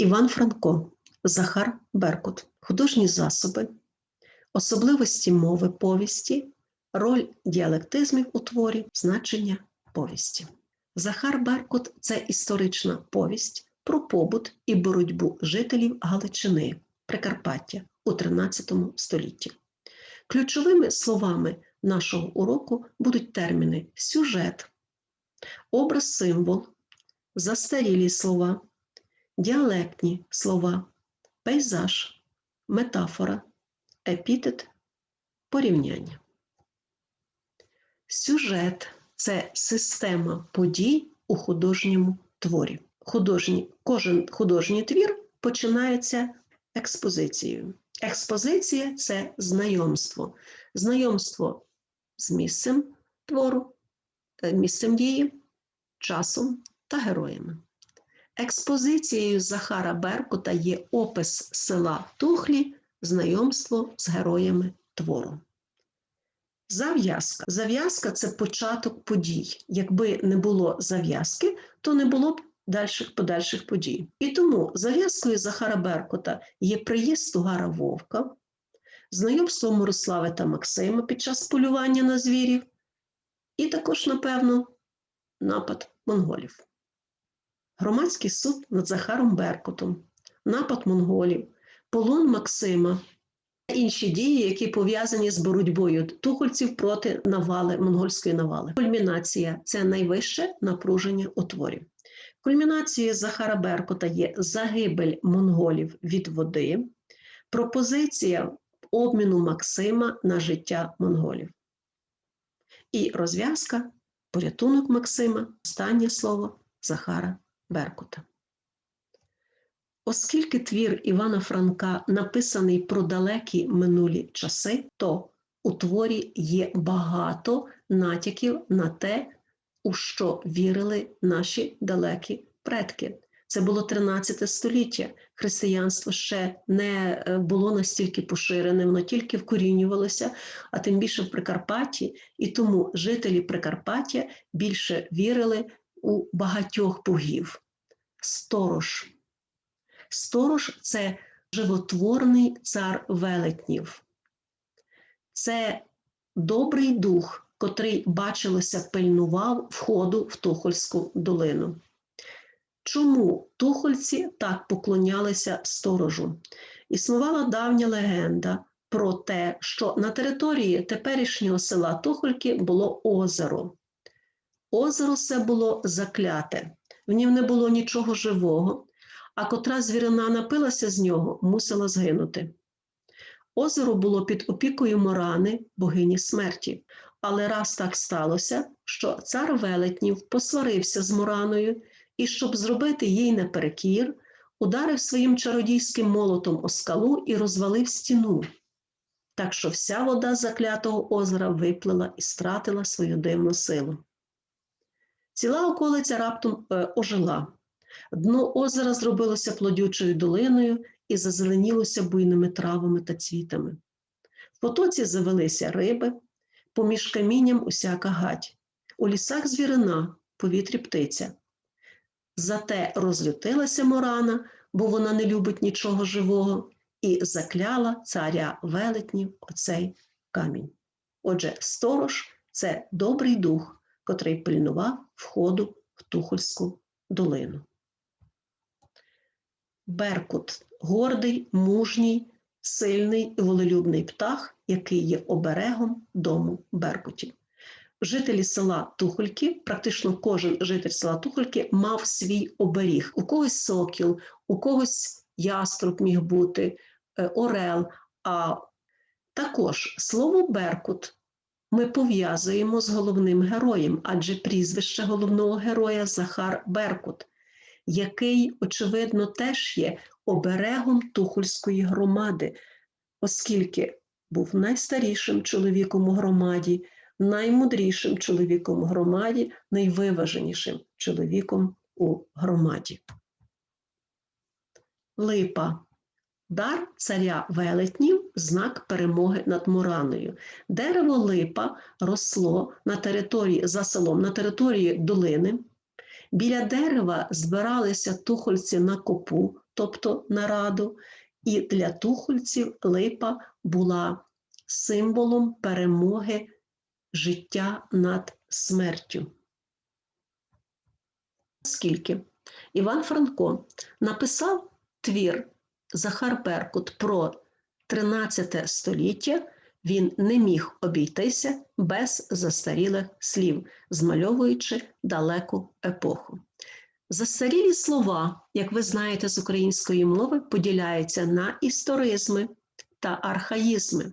Іван Франко, Захар Беркут. Художні засоби, особливості мови повісті, роль діалектизмів у творі, значення повісті. Захар Беркут це історична повість про побут і боротьбу жителів Галичини, Прикарпаття у XIII столітті. Ключовими словами нашого уроку будуть терміни сюжет, образ символ, застарілі слова, діалектні слова, пейзаж, метафора, епітет, порівняння. Сюжет це система подій у художньому творі. Художній, кожен художній твір починається експозицією. Експозиція це знайомство. Знайомство з місцем твору, е, місцем дії, часом та героями. Експозицією Захара Беркута є опис села Тухлі, знайомство з героями твору. Зав'язка. Зав'язка це початок подій. Якби не було зав'язки, то не було б дальших подальших подій. І тому зав'язкою Захара Беркута є приїзд Тугара Вовка, знайомство Мирослави та Максима під час полювання на звірів, і також, напевно, напад монголів. Громадський суд над Захаром Беркутом, напад монголів, полон Максима та інші дії, які пов'язані з боротьбою тухольців проти навали, монгольської навали. Кульмінація це найвище напруження у творі. Кульмінацією Захара Беркута є загибель монголів від води, пропозиція обміну Максима на життя монголів. І розв'язка, порятунок Максима, останнє слово Захара Беркута. Оскільки твір Івана Франка написаний про далекі минулі часи, то у творі є багато натяків на те, у що вірили наші далекі предки. Це було 13 століття. Християнство ще не е, було настільки поширене, воно тільки вкорінювалося, а тим більше в Прикарпатті. І тому жителі Прикарпаття більше вірили у багатьох богів. Сторож. Сторож це животворний цар велетнів. Це добрий дух, котрий, бачилося, пильнував входу в Тухольську долину. Чому тухольці так поклонялися сторожу? Існувала давня легенда про те, що на території теперішнього села Тухольки було озеро. Озеро це було закляте, в нім не було нічого живого, а котра звірина напилася з нього, мусила згинути. Озеро було під опікою Морани, богині смерті. Але раз так сталося, що цар велетнів посварився з Мораною і, щоб зробити їй наперекір, ударив своїм чародійським молотом о скалу і розвалив стіну. Так що вся вода заклятого озера виплила і стратила свою дивну силу. Ціла околиця раптом е, ожила. Дно озера зробилося плодючою долиною і зазеленілося буйними травами та цвітами. В потоці завелися риби, поміж камінням усяка гать, у лісах звірина, повітрі птиця. Зате розлютилася Морана, бо вона не любить нічого живого, і закляла царя велетнів оцей камінь. Отже, сторож це добрий дух, котрий пильнував входу в Тухольську долину. Беркут гордий, мужній, сильний і волелюбний птах, який є оберегом дому Беркутів. Жителі села Тухольки, практично кожен житель села Тухольки мав свій оберіг. У когось сокіл, у когось яструб міг бути, е, орел. А також слово Беркут ми пов'язуємо з головним героєм, адже прізвище головного героя Захар Беркут, який, очевидно, теж є оберегом Тухольської громади, оскільки був найстарішим чоловіком у громаді, наймудрішим чоловіком у громаді, найвиваженішим чоловіком у громаді. Липа. Дар царя велетнів знак перемоги над Мураною. Дерево липа росло на території за селом, на території долини. Біля дерева збиралися тухольці на копу, тобто нараду, і для тухольців липа була символом перемоги життя над смертю. Скільки Іван Франко написав твір Захар Беркут про 13 століття, він не міг обійтися без застарілих слів, змальовуючи далеку епоху. Застарілі слова, як ви знаєте з української мови, поділяються на історизми та архаїзми.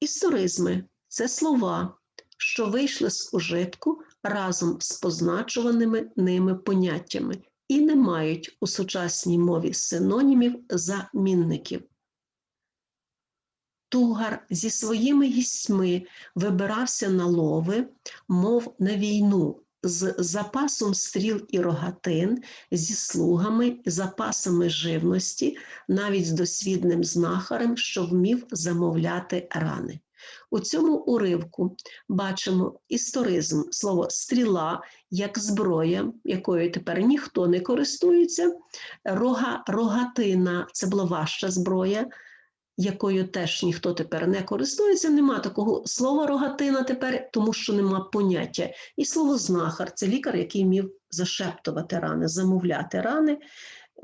Історизми це слова, що вийшли з ужитку разом з позначуваними ними поняттями і не мають у сучасній мові синонімів замінників. Тугар зі своїми гістьми вибирався на лови, мов на війну, з запасом стріл і рогатин, зі слугами, запасами живності, навіть з досвідним знахарем, що вмів замовляти рани. У цьому уривку бачимо історизм, слово стріла як зброя, якою тепер ніхто не користується, рога, рогатина це була важча зброя, якою теж ніхто тепер не користується. Нема такого слова рогатина тепер, тому що нема поняття. І слово знахар це лікар, який вмів зашептувати рани, замовляти рани.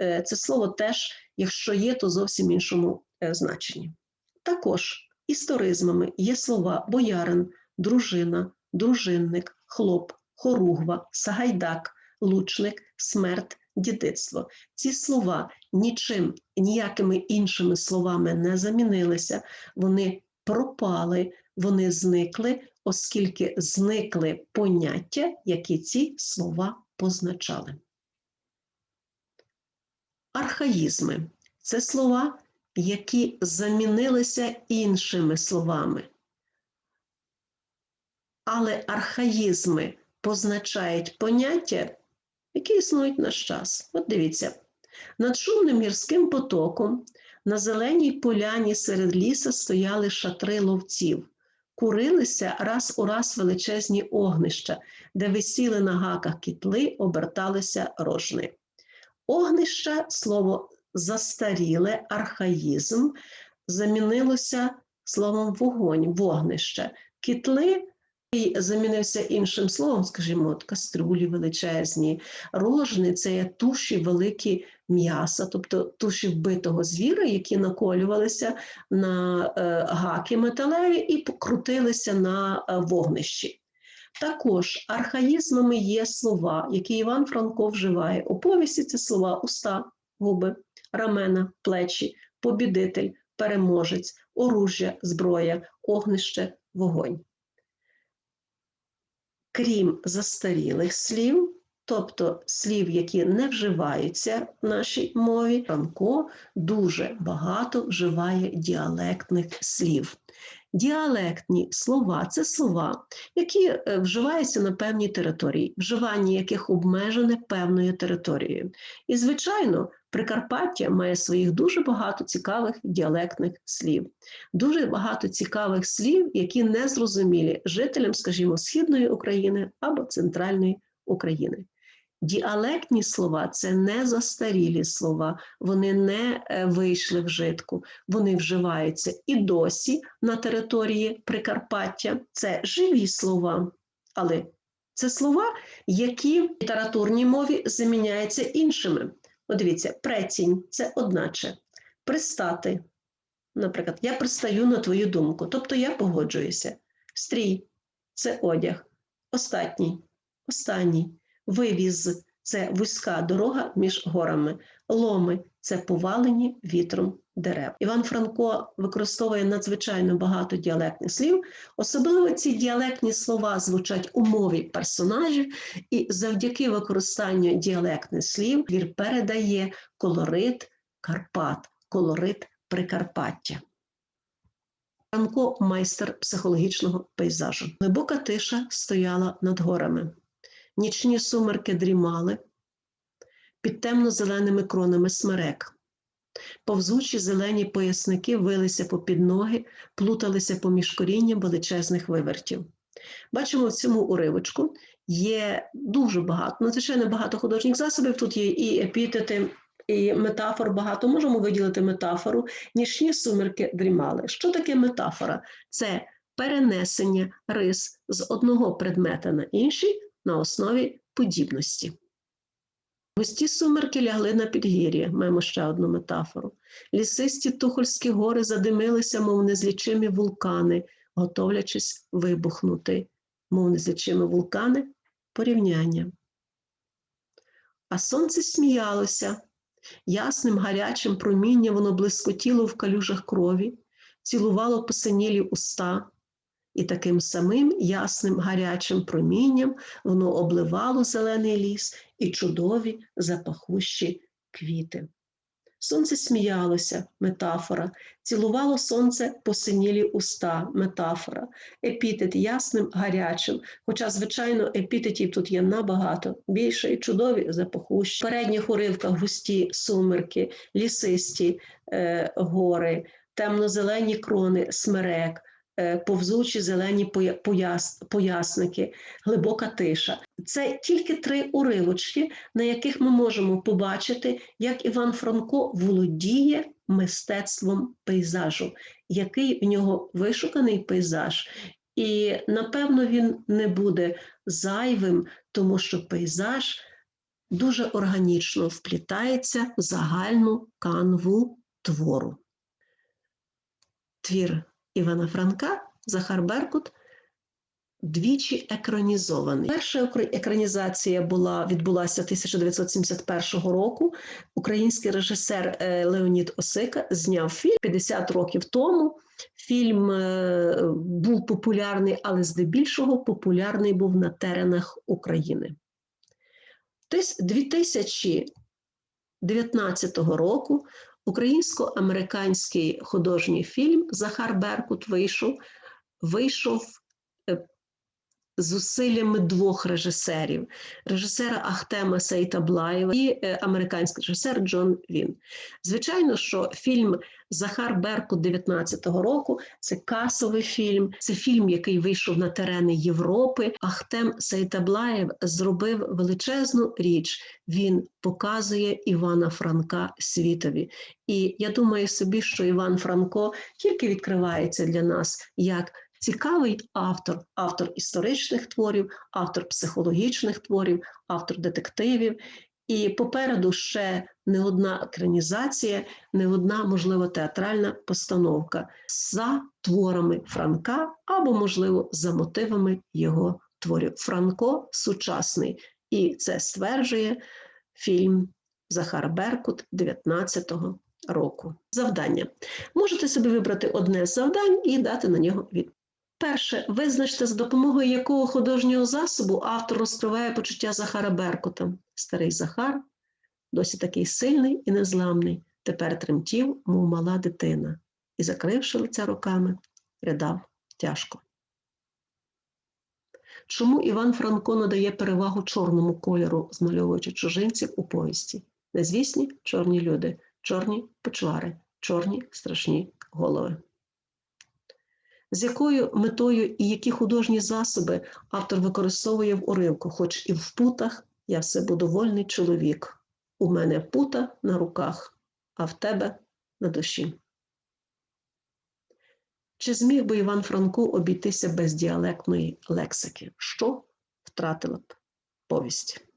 Е, Це слово теж, якщо є, то зовсім іншому е, значенні. Також історизмами є слова боярин, дружина, дружинник, хлоп, хоругва, сагайдак, лучник, смерть, дідицтво. Ці слова нічим, ніякими іншими словами не замінилися, вони пропали, вони зникли, оскільки зникли поняття, які ці слова позначали. Архаїзми це слова, які замінилися іншими словами. Але архаїзми позначають поняття, які існують наш час. От дивіться, над шумним гірським потоком на зеленій поляні серед ліса стояли шатри ловців, курилися раз у раз величезні огнища, де висіли на гаках кітли, оберталися рожни. Огнища слово застаріле, архаїзм замінилося словом вогонь, вогнище. Кітли і замінився іншим словом, скажімо, от каструлі величезні, рожни це є туші великі м'яса, тобто туші вбитого звіра, які наколювалися на е, гаки металеві і покрутилися на е, вогнищі. Також архаїзмами є слова, які Іван Франко вживає. У повісті це слова уста, губи, рамена, плечі, побідитель, переможець, оружжя, зброя, огнище, вогонь. Крім застарілих слів, тобто слів, які не вживаються в нашій мові, Франко дуже багато вживає діалектних слів. Діалектні слова це слова, які е, вживаються на певній території, вживання яких обмежене певною територією. І, звичайно, Прикарпаття має своїх дуже багато цікавих діалектних слів, дуже багато цікавих слів, які не зрозумілі жителям, скажімо, Східної України або Центральної України. Діалектні слова це не застарілі слова, вони не е, вийшли в житку, вони вживаються і досі на території Прикарпаття. Це живі слова, але це слова, які в літературній мові заміняються іншими. От дивіться, прецінь це одначе. Пристати. Наприклад, я пристаю на твою думку, тобто я погоджуюся. Стрій це одяг. Остатній, останній. Вивіз це вузька дорога між горами. Ломи це повалені вітром дерев. Іван Франко використовує надзвичайно багато діалектних слів. Особливо ці діалектні слова звучать у мові персонажів, і завдяки використанню діалектних слів він передає колорит Карпат, колорит Прикарпаття. Франко майстер психологічного пейзажу. Глибока тиша стояла над горами. Нічні сумерки дрімали під темно-зеленими кронами смерек. Повзучі зелені поясники вилися попід ноги, плуталися поміж корінням величезних вивертів. Бачимо в цьому уривочку є дуже багато, надзвичайно багато художніх засобів. Тут є і епітети, і метафор багато. Можемо виділити метафору. Нічні сумерки дрімали. Що таке метафора? Це перенесення рис з одного предмета на інший на основі подібності. Густі сумерки лягли на підгір'я, маємо ще одну метафору. Лісисті Тухольські гори задимилися, мов незлічимі вулкани, готовлячись вибухнути, мов незлічимі вулкани порівняння. А сонце сміялося, ясним гарячим промінням воно блискотіло в калюжах крові, цілувало посинілі уста, і таким самим ясним гарячим промінням воно обливало зелений ліс і чудові запахущі квіти. Сонце сміялося, метафора, цілувало сонце посинілі уста, метафора, епітет ясним, гарячим, хоча, звичайно, епітетів тут є набагато більше і чудові запахущі. В передніх уривках густі сумерки, лісисті е, гори, темно-зелені крони, смерек, повзучі зелені пояс, поясники, глибока тиша. Це тільки три уривочки, на яких ми можемо побачити, як Іван Франко володіє мистецтвом пейзажу, який в нього вишуканий пейзаж. І напевно він не буде зайвим, тому що пейзаж дуже органічно вплітається в загальну канву твору. Твір Івана Франка Захар Беркут двічі екранізований. Перша екранізація була відбулася 1971 року. Український режисер е, Леонід Осика зняв фільм 50 років тому. Фільм е, був популярний, але здебільшого популярний був на теренах України. Тис- 2019 року українсько-американський художній фільм Захар Беркут вийшов, вийшов зусиллями двох режисерів: режисера Ахтема Сейтаблаєва і е, американський режисер Джон Він. Звичайно, що фільм Захар Беркут 19-го року це касовий фільм, це фільм, який вийшов на терени Європи. Ахтем Сейтаблаєв зробив величезну річ. Він показує Івана Франка світові. І я думаю собі, що Іван Франко тільки відкривається для нас як цікавий автор, автор історичних творів, автор психологічних творів, автор детективів. І попереду ще не одна екранізація, не одна, можливо, театральна постановка за творами Франка або, можливо, за мотивами його творів. Франко сучасний, і це стверджує фільм Захар Беркут 19-го року. Завдання. Можете собі вибрати одне з завдань і дати на нього відповідь. Перше, визначте, за допомогою якого художнього засобу автор розкриває почуття Захара Беркута. Старий Захар, досі такий сильний і незламний, тепер тремтів, мов мала дитина, і, закривши лиця руками, ридав тяжко. Чому Іван Франко надає перевагу чорному кольору, змальовуючи чужинців у повісті? Незвісні чорні люди, чорні почвари, чорні страшні голови. З якою метою і які художні засоби автор використовує в уривку, хоч і в путах я всебудовольний чоловік. У мене пута на руках, а в тебе на душі. Чи зміг би Іван Франко обійтися без діалектної лексики? Що втратила б повість?